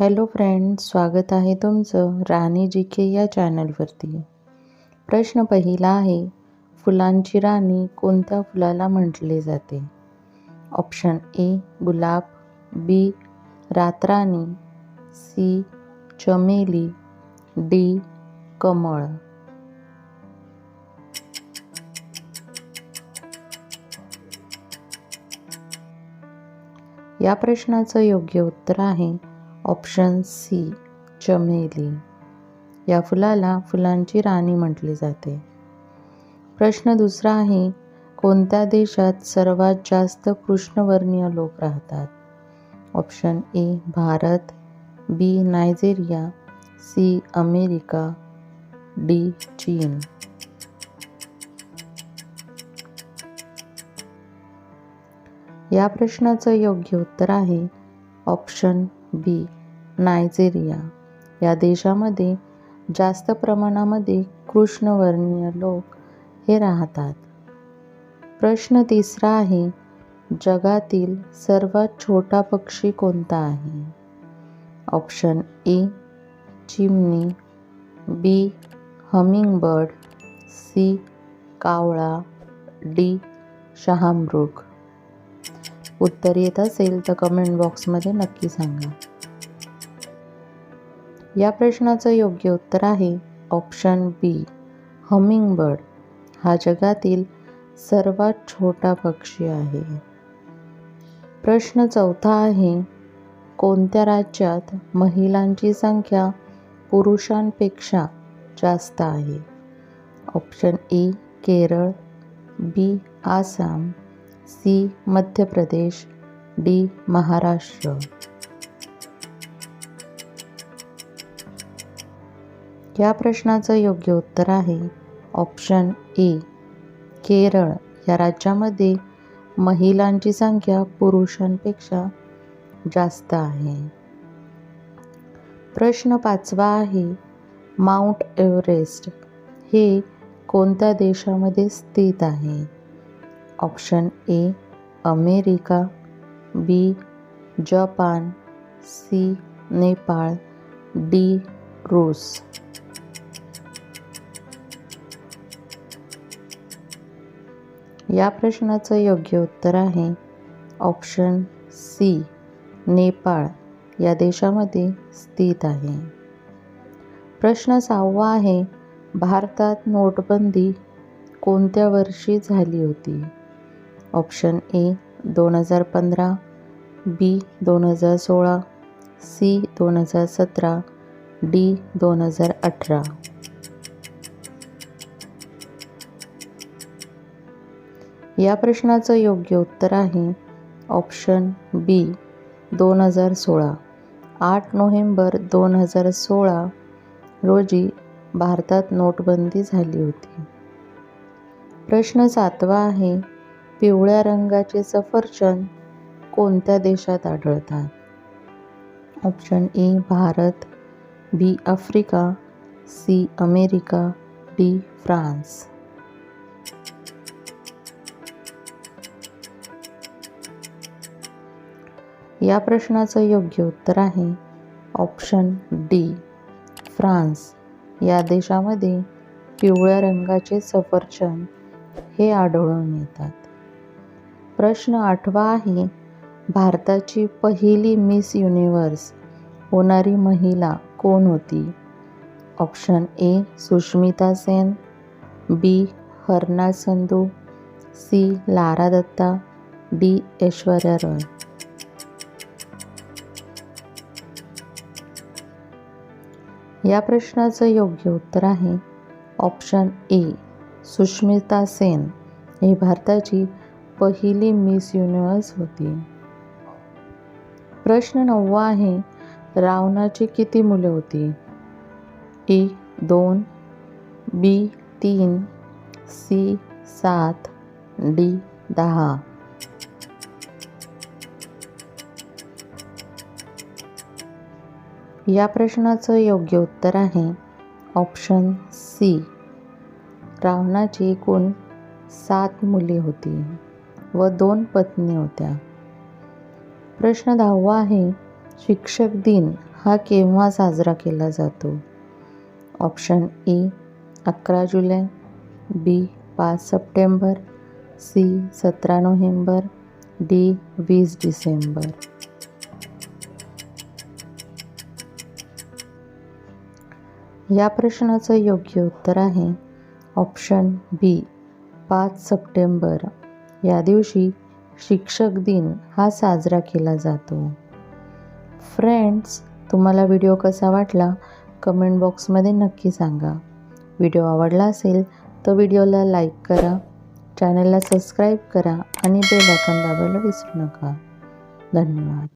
Hello friend स्वागत आहे तुमचं राणी जी के या चॅनलवरती. प्रश्न पहिला आहे फुलांची राणी कोणत्या फुलाला म्हटले जाते? ऑप्शन ए गुलाब बी रातराणी सी चमेली डी कमळ. या प्रश्नाचं योग्य उत्तर आहे ऑप्शन सी चमेली. या फुलाला फुलांची राणी म्हटली जाते. प्रश्न दुसरा आहे कोणत्या देशात सर्वात जास्त कृष्णवर्णीय लोक राहतात? Option A Bharat. B Nigeria. C America. D चीन. या प्रश्नाचं योग्य उत्तर आहे ऑप्शन बी नायजेरिया. या देशामध्ये जास्त प्रमाणामध्ये कृष्णवर्णीय लोक हे राहतात. प्रश्न तिसरा आहे जगातील सर्वात छोटा पक्षी कोणता आहे? ऑप्शन ए चिमणी बी हमिंगबर्ड सी कावळा डी शहामृग. उत्तर येत असेल तर कमेंट बॉक्समध्ये नक्की सांगा. या प्रश्नाचं योग्य उत्तर आहे ऑप्शन बी हमिंगबर्ड. हा जगातील सर्वात छोटा पक्षी आहे. प्रश्न चौथा आहे कोणत्या राज्यात महिलांची संख्या पुरुषांपेक्षा जास्त आहे? Option A Kerala B Assam C Madhya Pradesh D Maharashtra. या प्रश्नाचं योग्य उत्तर आहे. Option A Kerala. या राज्यामध्ये महिलांची संख्या पुरुषांपेक्षा जास्त आहे. प्रश्न पाचवा आहे माउंट एव्हरेस्ट हे कोणत्या देशामध्ये स्थित आहे? Option A America. B Japan. C Nepal. D रूस. या प्रश्नाचं योग्य उत्तर आहे. Option C Nepal. या देशामध्ये स्थित आहे. प्रश्न सहावा आहे भारतात नोटबंदी कोणत्या वर्षी झाली होती? ऑप्शन ए दोन हजार पंधरा. बी दोन हजार सोळा. सी दोन हजार सतरा. डी दोन हजार अठरा. या प्रश्नाचं योग्य उत्तर आहे ऑप्शन बी दोन हजार सोळा. आठ नोव्हेंबर दोन हजार सोळा रोजी भारतात नोटबंदी झाली होती. प्रश्न सातवा आहे पिवळ्या रंगाचे सफरचंद कोणत्या देशात आढळतात? Option A Bharat B Africa C America D France. या प्रश्नाचं योग्य उत्तर आहे ऑप्शन डी फ्रान्स. या देशामध्ये पिवळ्या रंगाचे सफरचंद हे आढळून येतात. प्रश्न आठवा आहे भारताची पहिली मिस युनिव्हर्स होणारी महिला कोण होती? Option A Sushmita Sen B Harnaaz Sandhu C Lara Dutta D Aishwarya Rai. या प्रश्नाचं योग्य उत्तर आहे ऑप्शन ए सुष्मिता सेन. ही भारताची पहिली मिस युनिव्हर्स होती. प्रश्न नववा आहे रावणाची किती मुले होती? ए दोन बी तीन सी सात डी दहा. या प्रश्नाचं योग्य उत्तर आहे. Option C. रावणाची एकूण सात मुली होती व दोन पत्नी होत्या. प्रश्न दहावा आहे शिक्षक दिन हा केव्हा साजरा केला जातो? ऑप्शन ई अकरा जुलै बी पाच सप्टेंबर सी सतरा नोव्हेंबर डी वीस डिसेंबर. या प्रश्नाचं योग्य उत्तर आहे. ऑप्शन बी पाच सप्टेंबर. या दिवशी शिक्षक दिन हा साजरा केला जातो. फ्रेंड्स तुम्हाला व्हिडिओ कसा वाटला? कमेंट बॉक्समध्ये नक्की सांगा. व्हिडिओ आवडला असेल तर व्हिडिओला लाईक करा चॅनलला सबस्क्राईब करा आणि बेल आयकॉन दाबायला विसरू नका. धन्यवाद.